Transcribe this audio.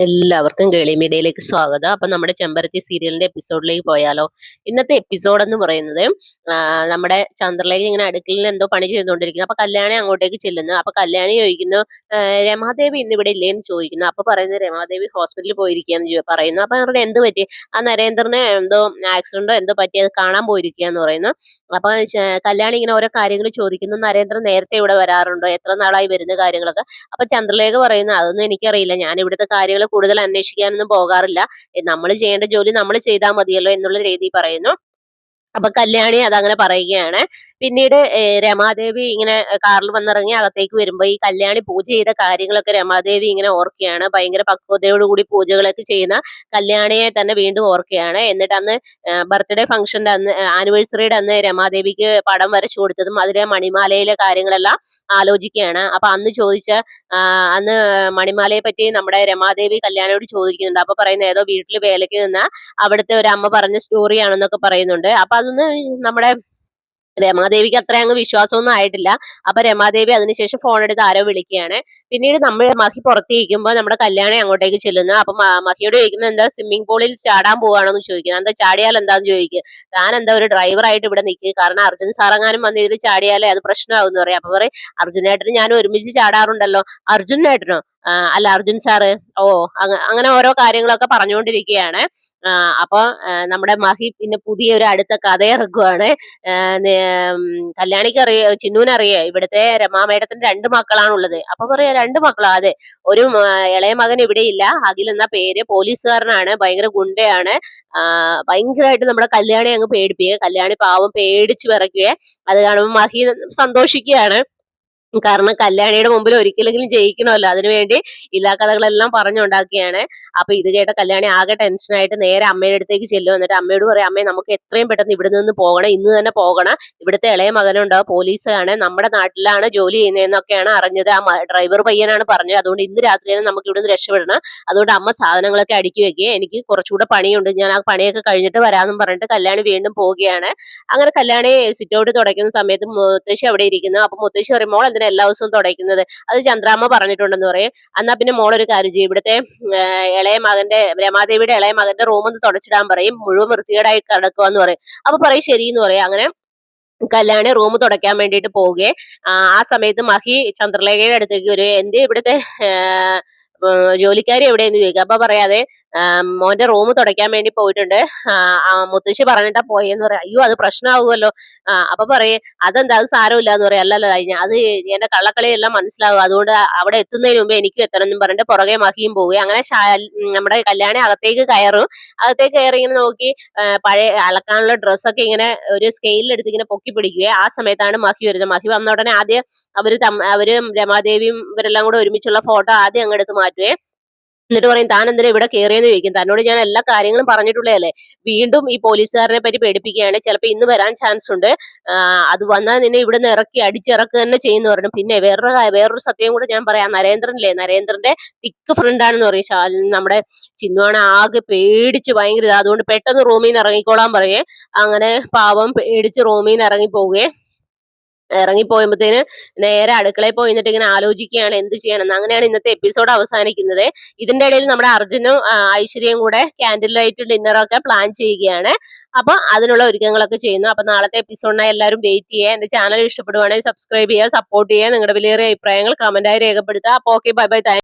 എല്ലാവർക്കും കേളി മീഡിയയിലേക്ക് സ്വാഗതം. അപ്പൊ നമ്മുടെ ചെമ്പരത്തി സീരിയലിന്റെ എപ്പിസോഡിലേക്ക് പോയാലോ. ഇന്നത്തെ എപ്പിസോഡ് എന്ന് പറയുന്നത് നമ്മുടെ ചന്ദ്രലേഖ ഇങ്ങനെ അടുക്കളയിൽ എന്തോ പണി ചെയ്തുകൊണ്ടിരിക്കുന്നു. അപ്പൊ കല്യാണി അങ്ങോട്ടേക്ക് ചെല്ലുന്നു. അപ്പൊ കല്യാണി ചോദിക്കുന്നു "ആ, രമാദേവി ഇന്ന് ഇവിടെ ഇല്ലേന്ന് ചോദിക്കുന്നു. അപ്പൊ പറയുന്നത് രമാദേവി ഹോസ്പിറ്റലിൽ പോയിരിക്കുകയെന്ന് പറയുന്നു. അപ്പൊ അവരുടെ എന്ത് പറ്റി? ആ നരേന്ദ്രനെ എന്തോ ആക്സിഡന്റോ എന്തോ പറ്റി അത് കാണാൻ പോയിരിക്കുകയെന്ന് പറയുന്നു. അപ്പൊ കല്യാണി ഇങ്ങനെ ഓരോ കാര്യങ്ങൾ ചോദിക്കുന്നു. നരേന്ദ്രൻ നേരത്തെ ഇവിടെ വരാറുണ്ടോ? എത്ര നാളായി വരുന്ന കാര്യങ്ങളൊക്കെ? അപ്പൊ ചന്ദ്രലേഖ പറയുന്നു അതൊന്നും എനിക്കറിയില്ല. ഞാൻ ഇവിടുത്തെ കാര്യങ്ങൾ കൂടുതൽ അന്വേഷിക്കാനൊന്നും പോകാറില്ല. നമ്മൾ ചെയ്യേണ്ട ജോലി നമ്മൾ ചെയ്താൽ മതിയല്ലോ എന്നുള്ള രീതി പറയുന്നു. അപ്പൊ കല്യാണി അതങ്ങനെ പറയുകയാണ്. പിന്നീട് രമാദേവി ഇങ്ങനെ കാറിൽ വന്നിറങ്ങി അകത്തേക്ക് വരുമ്പോൾ ഈ കല്യാണി പൂജ ചെയ്ത കാര്യങ്ങളൊക്കെ രമാദേവി ഇങ്ങനെ ഓർക്കുകയാണ്. ഭയങ്കര പക്വതയോടുകൂടി പൂജകളൊക്കെ ചെയ്യുന്ന കല്യാണിയെ തന്നെ വീണ്ടും ഓർക്കുകയാണ്. എന്നിട്ട് അന്ന് ബർത്ത്ഡേ ഫംഗ്ഷന്റെ അന്ന് ആനിവേഴ്സറിയുടെ അന്ന് രമാദേവിക്ക് പടം വരച്ചു കൊടുത്തതും അതിലെ മണിമാലയിലെ കാര്യങ്ങളെല്ലാം ആലോചിക്കുകയാണ്. അപ്പൊ അന്ന് ചോദിച്ച അന്ന് മണിമാലയെ പറ്റി നമ്മുടെ രമാദേവി കല്യാണിയോട് ചോദിക്കുന്നുണ്ട്. അപ്പൊ പറയുന്ന ഏതോ വീട്ടിൽ വേലയ്ക്ക് നിന്ന അവിടുത്തെ ഒരു അമ്മ പറഞ്ഞ സ്റ്റോറിയാണെന്നൊക്കെ പറയുന്നുണ്ട്. അപ്പൊ അതൊന്ന് നമ്മുടെ രമാദേവിക്ക് അത്ര അങ്ങ് വിശ്വാസമൊന്നും ആയിട്ടില്ല. അപ്പൊ രമാദേവി അതിനുശേഷം ഫോൺ എടുത്ത് ആരോ വിളിക്കുകയാണ്. പിന്നീട് നമ്മൾ മഹി പുറത്തേക്കുമ്പോൾ നമ്മുടെ കല്യാണി അങ്ങോട്ടേക്ക് ചെല്ലുന്നു. അപ്പൊ മഹിയോട് ചോദിക്കുന്നത് എന്താ സ്വിമ്മിംഗ് പൂളിൽ ചാടാൻ പോവാണെന്ന് ചോദിക്കുന്നത് എന്താ ചാടിയാൽ എന്താന്ന് ചോദിക്കുക താൻ എന്താ ഒരു ഡ്രൈവറായിട്ട് ഇവിടെ നിൽക്കുക കാരണം അർജുൻ സാറങ്ങാനും വന്ന് ഇതിൽ ചാടിയാലേ അത് പ്രശ്നമാകുമെന്ന് പറയാം. അപ്പൊ പറയും അർജുനേട്ടന് ഞാൻ ഒരുമിച്ച് ചാടാറുണ്ടല്ലോ. അർജുനേട്ടനോ? അല്ല അർജുൻ സാറ് ഓ അങ്ങനെ ഓരോ കാര്യങ്ങളൊക്കെ പറഞ്ഞുകൊണ്ടിരിക്കുകയാണ്. അപ്പൊ നമ്മുടെ മഹി പിന്നെ പുതിയ ഒരു അടുത്ത കഥ ഇറക്കുവാണ്. ആ, നേ- ഉം, കല്യാണിക്ക് അറിയ ചിന്നുവിനറിയോ ഇവിടുത്തെ രമാമേടത്തിന് രണ്ട് മക്കളാണുള്ളത്. അപ്പൊ പറയാ രണ്ട് മക്കളാ അതെ. ഒരു ഇളയ മകൻ ഇവിടെ ഇല്ല. അഖിൽ എന്ന പേര് പോലീസുകാരനാണ് ഭയങ്കര ഗുണ്ടയാണ്. ഭയങ്കരമായിട്ട് നമ്മുടെ കല്യാണി അങ്ങ് പേടിപ്പിക്കുക. കല്യാണി പാവം പേടിച്ചു വിറയ്ക്കുക അത് കാണുമ്പോൾ മഹി സന്തോഷിക്കുകയാണ്. കാരണം കല്യാണിയുടെ മുമ്പിൽ ഒരിക്കലെങ്കിലും ജയിക്കണമല്ലോ. അതിനുവേണ്ടി ഇല്ലാ കഥകളെല്ലാം പറഞ്ഞുണ്ടാക്കിയാണ്. അപ്പൊ ഇത് കേട്ട കല്യാണി ആകെ ടെൻഷനായിട്ട് നേരെ അമ്മയുടെ അടുത്തേക്ക് ചെല്ലും എന്നിട്ട് അമ്മയോട് പറയും അമ്മേ നമുക്ക് എത്രയും പെട്ടെന്ന് ഇവിടെ നിന്ന് പോകണം. ഇന്ന് തന്നെ പോകണം. ഇവിടുത്തെ ഇളയ മകനുണ്ടാവും പോലീസാണ്. നമ്മുടെ നാട്ടിലാണ് ജോലി ചെയ്യുന്നതെന്നൊക്കെയാണ് അറിഞ്ഞത്. ആ ഡ്രൈവർ പയ്യനാണ് പറഞ്ഞത്. അതുകൊണ്ട് ഇന്ന് രാത്രി തന്നെ നമുക്ക് ഇവിടുന്ന് രക്ഷപ്പെടണം. അതുകൊണ്ട് അമ്മ സാധനങ്ങളൊക്കെ അടുക്കി വെക്കുക എനിക്ക് കുറച്ചുകൂടെ പണിയുണ്ട്. ഞാൻ ആ പണിയൊക്കെ കഴിഞ്ഞിട്ട് വരാമെന്നും പറഞ്ഞിട്ട് കല്യാണി വീണ്ടും പോവുകയാണ്. അങ്ങനെ കല്യാണി സിറ്റ് ഔട്ട് തുടയ്ക്കുന്ന സമയത്ത് മുത്തശ്ശി അവിടെ ഇരിക്കുന്നു. അപ്പൊ മുത്തശ്ശി പറയും മോൾ എന്തിനാ എല്ലാ ദിവസവും തുടയ്ക്കുന്നത്. അത് ചന്ദ്രാമ്മ പറഞ്ഞിട്ടുണ്ടെന്ന് പറയും. എന്നാ പിന്നെ മോൾ ഒരു കാര്യം ചെയ്യും. ഇവിടുത്തെ ഇളയ മകന്റെ രമാദേവിയുടെ ഇളയ മകന്റെ റൂം ഒന്ന് തുടച്ചിടാൻ പറയും. മുഴുവൻ വൃത്തികേടായി കിടക്കുവാന്ന് പറയും. അപ്പൊ പറയും ശരി എന്ന് പറയും. അങ്ങനെ കല്യാണി റൂം തുടയ്ക്കാൻ വേണ്ടിയിട്ട് പോവുകയെ ആ സമയത്ത് മഹി ചന്ദ്രലേഖയുടെ അടുത്തേക്ക് വരിക എന്ത് ഇവിടുത്തെ ജോലിക്കാരി എവിടെയെന്ന് ചോദിക്കുക അപ്പൊ പറയാതെ മോന്റെ റൂം തുടയ്ക്കാൻ വേണ്ടി പോയിട്ടുണ്ട്. മുത്തശ്ശി പറഞ്ഞിട്ടാ പോയെന്ന് പറയാം. അയ്യോ അത് പ്രശ്നമാകുമല്ലോ അപ്പൊ പറയേ അതെന്താ? അത് സാരമില്ല എന്ന് പറയാം. അല്ലല്ല അത് എന്റെ കള്ളക്കളിയെല്ലാം മനസ്സിലാവും. അതുകൊണ്ട് അവിടെ എത്തുന്നതിന് മുമ്പ് എനിക്കും എത്തണം എന്നും പറഞ്ഞിട്ട് പുറകെ മഹിയും പോവുകയും അങ്ങനെ നമ്മുടെ കല്യാണി അകത്തേക്ക് കയറും. അകത്തേക്ക് കയറി ഇങ്ങനെ നോക്കി പഴയ അലക്കാനുള്ള ഡ്രസ്സൊക്കെ ഇങ്ങനെ ഒരു സ്കെയിലെടുത്ത് ഇങ്ങനെ പൊക്കി പിടിക്കുകയും ആ സമയത്താണ് മഹി വരുന്നത്. മഹി വന്ന ഉടനെ ആദ്യം അവർ അവർ രമാദേവിയും ഇവരെല്ലാം കൂടെ ഒരുമിച്ചുള്ള ഫോട്ടോ ആദ്യം അങ്ങെടുത്ത് മാറ്റുകയും എന്നിട്ട് പറയും താൻ എന്തിനാ ഇവിടെ കയറിയെന്ന് ചോദിക്കും? തന്നോട് ഞാൻ എല്ലാ കാര്യങ്ങളും പറഞ്ഞിട്ടുള്ളതല്ലേ? വീണ്ടും ഈ പോലീസുകാരനെ പറ്റി പേടിപ്പിക്കുകയാണ്. ചിലപ്പോൾ ഇന്ന് വരാൻ ചാൻസ് ഉണ്ട്. അത് വന്നാൽ നിന്നെ ഇവിടെ നിന്ന് ഇറക്കി അടിച്ചിറക്കുക തന്നെ ചെയ്യുന്നു പറഞ്ഞു. പിന്നെ വേറൊരു വേറൊരു സത്യം കൂടെ ഞാൻ പറയാം. നരേന്ദ്രനില്ലേ? നരേന്ദ്രന്റെ തിക്ക് ഫ്രണ്ടാണെന്ന് പറയും. ശാലിനി നമ്മുടെ ചിന്നുവാണ് ആകെ പേടിച്ച് ഭയങ്കര അതുകൊണ്ട് പെട്ടെന്ന് റൂമിൽ നിന്ന് ഇറങ്ങിക്കോളാൻ പറയേ. അങ്ങനെ പാവം പേടിച്ച് റൂമിൽ നിന്ന് ഇറങ്ങി പോവുകയെ. ഇറങ്ങിപ്പോയപ്പോഴത്തേന് നേരെ അടുക്കളയിൽ പോയി നിന്നിട്ട് ഇങ്ങനെ ആലോചിക്കുകയാണ് എന്ത് ചെയ്യണമെന്ന്. അങ്ങനെയാണ് ഇന്നത്തെ എപ്പിസോഡ് അവസാനിക്കുന്നത്. ഇതിന്റെ ഇടയിൽ നമ്മുടെ അർജുനും ഐശ്വര്യയും കൂടെ ക്യാൻഡിൽ ലൈറ്റ് ഡിന്നറൊക്കെ പ്ലാൻ ചെയ്യുകയാണ്. അപ്പൊ അതിനുള്ള ഒരുക്കങ്ങളൊക്കെ ചെയ്യുന്നു. അപ്പൊ നാളത്തെ എപ്പിസോഡിനായി എല്ലാവരും വെയിറ്റ് ചെയ്യുക. എന്റെ ചാനൽ ഇഷ്ടപ്പെടുവാണെങ്കിൽ സബ്സ്ക്രൈബ് ചെയ്യുക സപ്പോർട്ട് ചെയ്യുക. നിങ്ങളുടെ വിലയേറിയ അഭിപ്രായങ്ങൾ കമന്റായി രേഖപ്പെടുത്തുക. അപ്പൊ ഓക്കെ ബൈ ബൈ താങ്ക്